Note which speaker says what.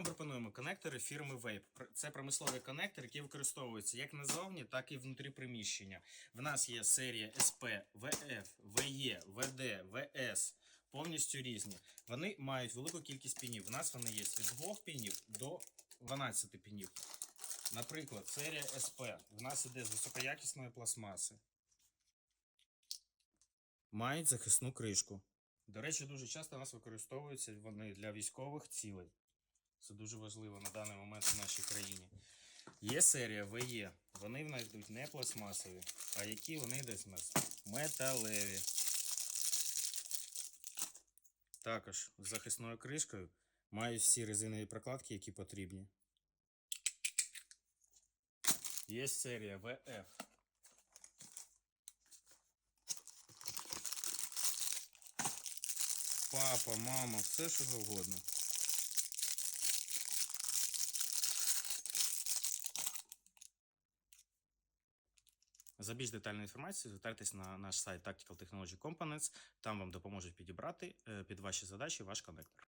Speaker 1: вам пропонуємо конектори фірми Vape. Це промисловий коннектор, який використовується як назовні, так і внутрі приміщення. В нас є серія SP, VF, VE, VD, VS, повністю різні. Вони мають велику кількість пінів. У нас вони є від 2 пінів до 12 пінів. Наприклад, серія SP. В нас іде з високоякісної пластмаси. Мають захисну кришку. До речі, дуже часто у нас використовуються вони для військових цілей. Це дуже важливо на даний момент в нашій країні. Є серія ВЕ. Вони в нас йдуть не пластмасові, а які вони йдуть в нас металеві. Також з захисною кришкою мають всі резинові прокладки, які потрібні. Є серія ВФ. Папа, мама, все що завгодно. За більш детальною інформацією звертайтесь на наш сайт Tactical Technology Components. Там вам допоможуть підібрати е, під ваші задачі ваш коннектор.